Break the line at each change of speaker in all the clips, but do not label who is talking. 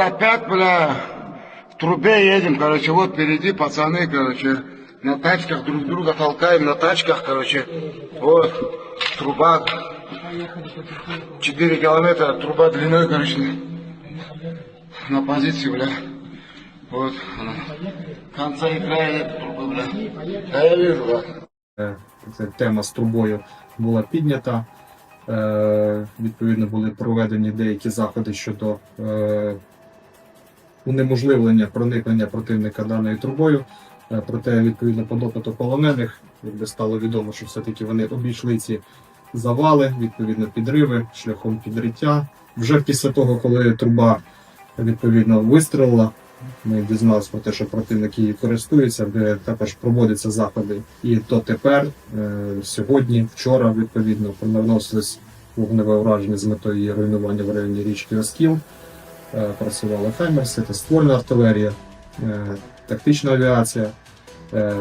Опять, бля, в трубе едем, короче, вот впереди пацаны, короче, на тачках друг друга толкаем, на тачках, короче, вот, труба, 4 километра, труба длиной, короче, на позиции, бля, вот, она, конца и края нет трубы, бля, да я вижу, бля.
Е, тема з трубою була піднята. Е, Відповідно, були проведені деякі заходи щодо е, унеможливлення проникнення противника даною трубою. Е, Проте, відповідно, по допиту полонених, якби стало відомо, що все-таки вони обійшли ці завали, відповідно, підриви шляхом підриття. Вже після того, коли труба відповідно вистрілила, ми дізналися про те, що противник її користується, де також проводяться заходи. І то тепер, е, сьогодні, вчора, відповідно, наносились вогневе ураження з метою її руйнування в районі річки Оскіл. Е, Працювали Хаймерси, та ствольна артилерія, е, тактична авіація. Е,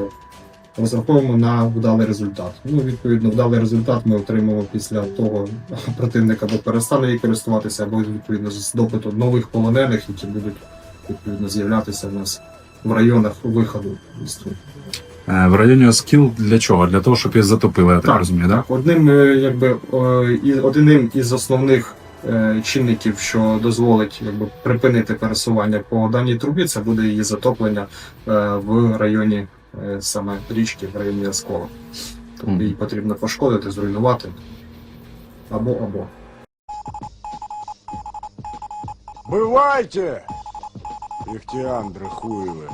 Розраховуємо на вдалий результат. Ну, відповідно, вдалий результат ми отримаємо після того, противник або перестане її користуватися, або відповідно з допиту нових полонених, які будуть відповідно з'являтися в нас в районах виходу.
Е, В районі Оскіл для чого? Для того, щоб їх затопили, я так,
Так,
розумію, так?
Одним, якби, і- одним із основних чинників, що дозволить якби, припинити пересування по даній трубі, це буде її затоплення е, в районі е, саме річки, в районі Оскола. Тобто
Мгм.
її потрібно пошкодити, зруйнувати. Або або.
Бывайте, Ихтиандры хуевы.